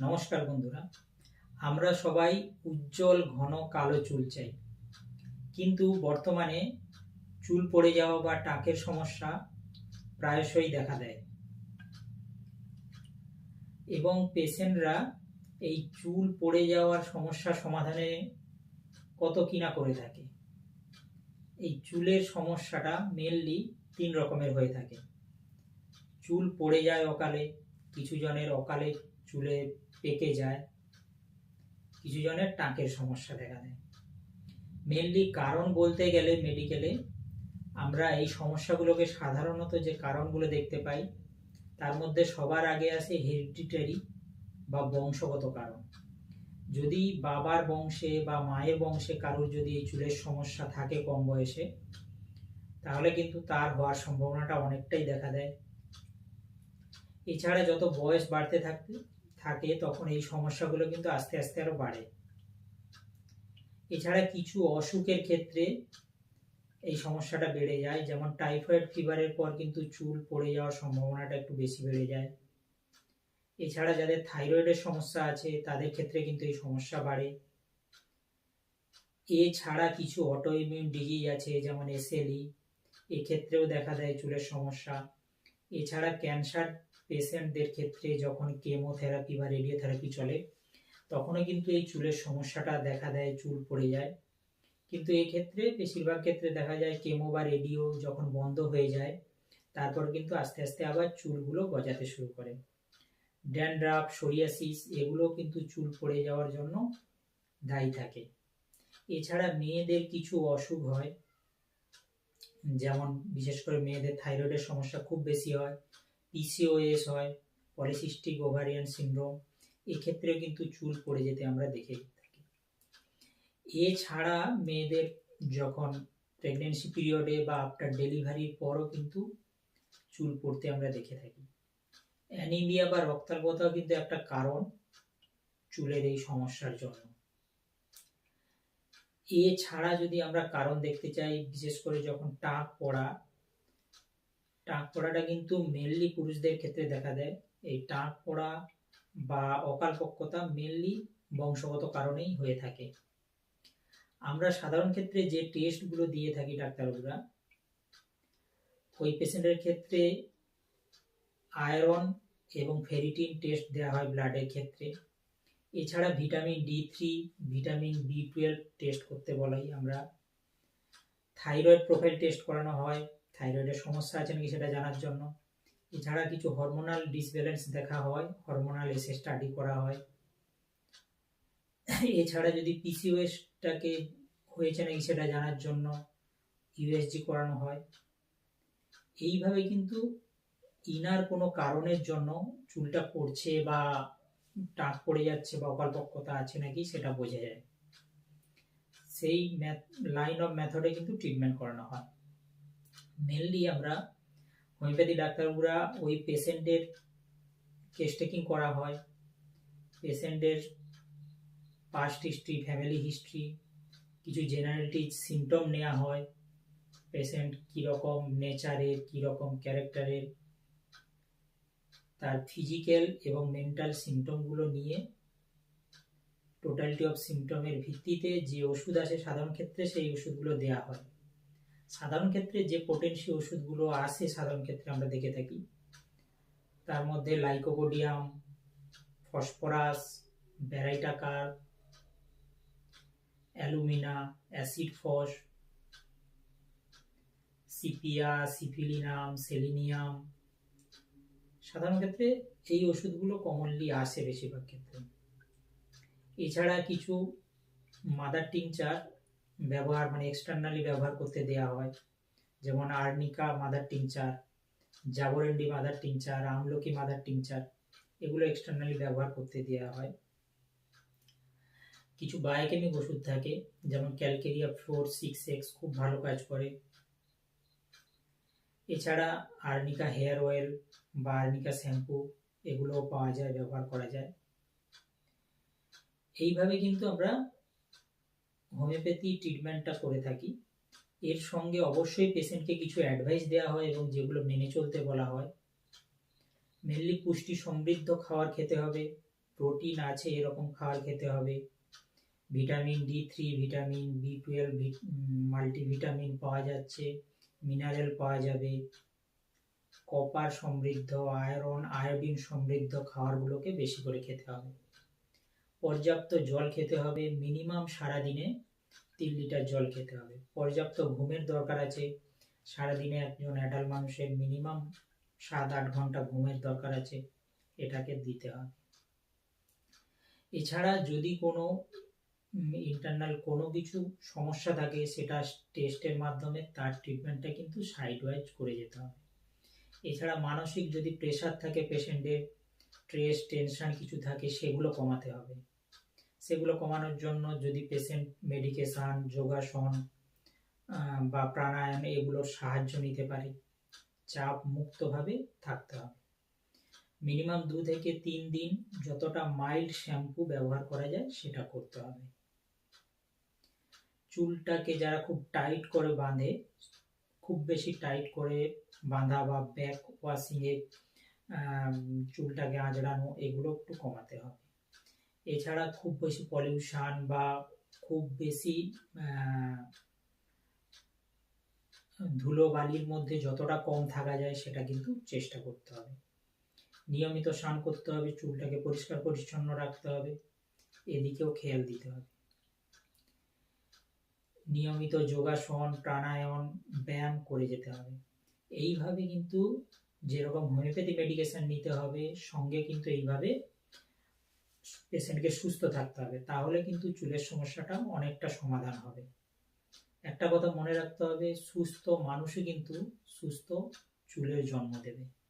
নমস্কার বন্ধুরা। আমরা সবাই উজ্জ্বল, ঘন, কালো চুল চাই। কিন্তু বর্তমানে চুল পড়ে যাওয়া বা টাকের সমস্যা প্রায়শই দেখা দেয়। এবং পেশেন্টরা এই চুল পড়ে যাওয়ার সমস্যা সমাধানে কত কিনা করে থাকে। এই চুলের সমস্যাটা মেনলি তিন রকমের হয়ে থাকে। চুল পড়ে যায় অকালে, কিছু জনের অকালে চুলে পেকে যায়, কিছু জনের টাকের সমস্যা দেখা দেয়। মেনলি কারণ বলতে গেলে মেডিকেলে আমরা এই সমস্যাগুলোকে সাধারণত যে কারণগুলো দেখতে পাই, তার মধ্যে সবার আগে আসে হেরিডিটারি বা বংশগত কারণ। যদি বাবার বংশে বা মায়ের বংশে কারোর যদি এই চুলের সমস্যা থাকে কম বয়সে, তাহলে কিন্তু তার হওয়ার সম্ভাবনাটা অনেকটাই দেখা দেয়। এছাড়া যত বয়স বাড়তে থাকতে থাকে, তখন এই সমস্যাগুলো কিন্তু আস্তে আস্তে আরও বাড়ে। এছাড়া কিছু অসুখের ক্ষেত্রে এই সমস্যাটা বেড়ে যায়, যেমন টাইফয়েড ফিভারের পর কিন্তু চুল পড়ে যাওয়ার সম্ভাবনাটা একটু বেশি বেড়ে যায়। এছাড়া যাদের থাইরয়েডের সমস্যা আছে, তাদের ক্ষেত্রে কিন্তু এই সমস্যা বাড়ে। এছাড়া কিছু অটো ইমিউন ডিজিজ আছে, যেমন এসএলই, এক্ষেত্রেও দেখা দেয় চুলের সমস্যা। এছাড়া ক্যান্সার পেশেন্টদের ক্ষেত্রে যখন কেমোথেরাপি বা রেডিওথেরাপি চলে, তখনও কিন্তু এই চুলের সমস্যাটা দেখা দেয়, চুল পড়ে যায়। কিন্তু এই ক্ষেত্রে, বেশিরভাগ ক্ষেত্রে দেখা যায় কেমো বা রেডিও যখন বন্ধ হয়ে যায়, তারপর কিন্তু আস্তে আস্তে আবার চুলগুলো গজাতে শুরু করে। ড্যান্ড্রাফ সোরিয়াসিস এগুলো কিন্তু চুল পড়ে যাওয়ার জন্য দায়ী থাকে। এছাড়া মেয়েদের কিছু অসুখ হয়, যেমন বিশেষ করে মেয়েদের থাইরয়েডের সমস্যা খুব বেশি হয় পিসিওএস হয় পলিসিস্টিক ওভারিয়ান সিন্ড্রোম এক্ষেত্রেও কিন্তু চুল পড়ে যেতে আমরা দেখে থাকি। এছাড়া মেয়েদের যখন প্রেগনেন্সি পিরিয়ডে বা আফটার ডেলিভারির পরও কিন্তু চুল পড়তে আমরা দেখে থাকি। অ্যানিমিয়া বা রক্তাল্পতাও কিন্তু একটা কারণ চুলের এই সমস্যার জন্য। এছাড়া যদি আমরা কারণ দেখতে চাই, বিশেষ করে যখন টাক পড়া টাক পড়াটা কিন্তু মেনলি পুরুষদের ক্ষেত্রে দেখা দেয়। এই টাক পড়া বা অকালপক্কতা মেনলি বংশগত কারণেই হয়ে থাকে। আমরা সাধারণ ক্ষেত্রে যে টেস্টগুলো দিয়ে থাকি ডাক্তারবাবুরা, ওই পেশেন্টের ক্ষেত্রে আয়রন এবং ফেরিটিন টেস্ট দেওয়া হয় ব্লাডের ক্ষেত্রে। এছাড়া vitamin D three vitamin B twelve test করতে বলাই আমরা। থাইরয়েড প্রোফাইল টেস্ট করানো হয়। থাইরয়েডের সমস্যা আছে নাকি সেটা জানার জন্য। এছাড়া কিছু হরমোনাল ডিসব্যালেন্স দেখা হয় হরমোনাল এসে স্টাডি করা হয়। এছাড়া যদি পিসিওএসটাকে হয়েছে নাকি সেটা জানার জন্য ইউএসজি করানো হয়। এইভাবে কিন্তু ইনার কোনো কারণের জন্য চুলটা পড়ছে বা টাক পড়ে যাচ্ছে বা অকালপক্কতা আছে নাকি সেটা বোঝা যায়। সেই লাইন অফ মেথডে কিন্তু ট্রিটমেন্ট করানো হয়। মেনলি আমরা হোমিওপ্যাথি ডাক্তারবাবুরা ওই পেশেন্টের কেস টেকিং করা হয়। পেশেন্টের পাস্ট হিস্ট্রি ফ্যামিলি হিস্ট্রি কিছু জেনারেলিটি সিমটম নেওয়া হয়। পেশেন্ট কীরকম নেচারের কীরকম ক্যারেক্টারের তার ফিজিক্যাল এবং মেন্টাল সিমটমগুলো নিয়ে টোটালিটি অফ সিমটমের ভিত্তিতে যে ওষুধ আছে সাধারণ ক্ষেত্রে সেই ওষুধগুলো দেওয়া হয়। সাধারণ ক্ষেত্রে যে পোটেন্সি ওষুধগুলো আসে সাধারণ ক্ষেত্রে আমরা দেখে থাকি। তার মধ্যে lycopodium, phosphorus ব্যারাইটাকার alumina, acid phos, sepia, syphilinum, selenium. সাধারণ ক্ষেত্রে এই ওষুধগুলো কমনলি আসে বেশিরভাগ ক্ষেত্রে। এছাড়া কিছু মাদার টিংচার ব্যবহার মানে এক্সটার্নালি ব্যবহার করতে দেওয়া হয়। যেমন arnica mother tincture jaborandi mother tincture আমলকি মাদার টিংচার এগুলো এক্সটার্নালি ব্যবহার করতে দেওয়া হয়। কিছু বায়োকেমিক ওষুধ থাকে, যেমন ক্যালকেরিয়া ফোর সিক্স এক্স খুব ভালো কাজ করে। এছাড়া আর্নিকা হেয়ার অয়েল বা আর্নিকা শ্যাম্পু, এগুলোও পাওয়া যায়, ব্যবহার করা যায়। এইভাবে কিন্তু আমরা হোমিওপ্যাথি ট্রিটমেন্টটা করে থাকি। এর সঙ্গে অবশ্যই পেশেন্টকে কিছু অ্যাডভাইস দেওয়া হয় এবং যেগুলো মেনে চলতে বলা হয়। মেনলি পুষ্টি সমৃদ্ধ খাবার খেতে হবে প্রোটিন আছে এরকম খাবার খেতে হবে। Vitamin D three vitamin B twelve multivitamin পাওয়া যাচ্ছে মিনারেল পাওয়া যাবে। কপার সমৃদ্ধ আয়রন আয়োডিন সমৃদ্ধ খাবারগুলোকে বেশি করে খেতে হবে। পর্যাপ্ত জল খেতে হবে মিনিমাম সারাদিনে তিন লিটার জল খেতে হবে। পর্যাপ্ত ঘুমের দরকার আছে, সারাদিনে একজন অ্যাডাল্ট মানুষের মিনিমাম সাত আট ঘণ্টা ঘুমের দরকার আছে, এটাকে দিতে হবে। এছাড়া যদি কোনো ইন্টারনাল কোনো কিছু সমস্যা থাকে, সেটা টেস্টের মাধ্যমে তার ট্রিটমেন্টটা কিন্তু সাইড ওয়াইজ করে যেতে হবে। এছাড়া মানসিক যদি প্রেশার থাকে পেশেন্টের স্ট্রেস টেনশন কিছু থাকে, সেগুলো কমাতে হবে। সেগুলো কমানোর জন্য যদি পেশেন্ট মেডিকেশান যোগাসন বা প্রাণায়াম এগুলোর সাহায্য নিতে পারে, চাপ মুক্তভাবে থাকতে হবে। মিনিমাম দু থেকে তিন দিন যতটা মাইল্ড শ্যাম্পু ব্যবহার করা যায় সেটা করতে হবে। চুলটাকে যারা খুব টাইট করে বাঁধে, খুব বেশি টাইট করে বাঁধা বা ব্যাক ওয়াশিংয়ে চুলটাকে আঁচড়ানো, এগুলো একটু কমাতে হবে। এছাড়া খুব বেশি পলিউশন বা খুব বেশি ধুলো বালির মধ্যে যতটা কম থাকা যায় সেটা কিন্তু চেষ্টা করতে হবে। নিয়মিত স্নান করতে হবে, চুলটাকে পরিষ্কার পরিচ্ছন্ন রাখতে হবে, এদিকেও খেয়াল দিতে হবে। নিয়মিত যোগাসন, প্রাণায়াম, ব্যায়াম করে যেতে হবে। এইভাবে কিন্তু যেরকম হোমিওপ্যাথি মেডিকেশন নিতে হবে, সঙ্গে কিন্তু এইভাবে পেশেন্টকে সুস্থ থাকতে হবে, তাহলে কিন্তু চুলের সমস্যাটা অনেকটা সমাধান হবে। একটা কথা মনে রাখতে হবে, সুস্থ মানুষই কিন্তু সুস্থ চুলের জন্ম দেবে।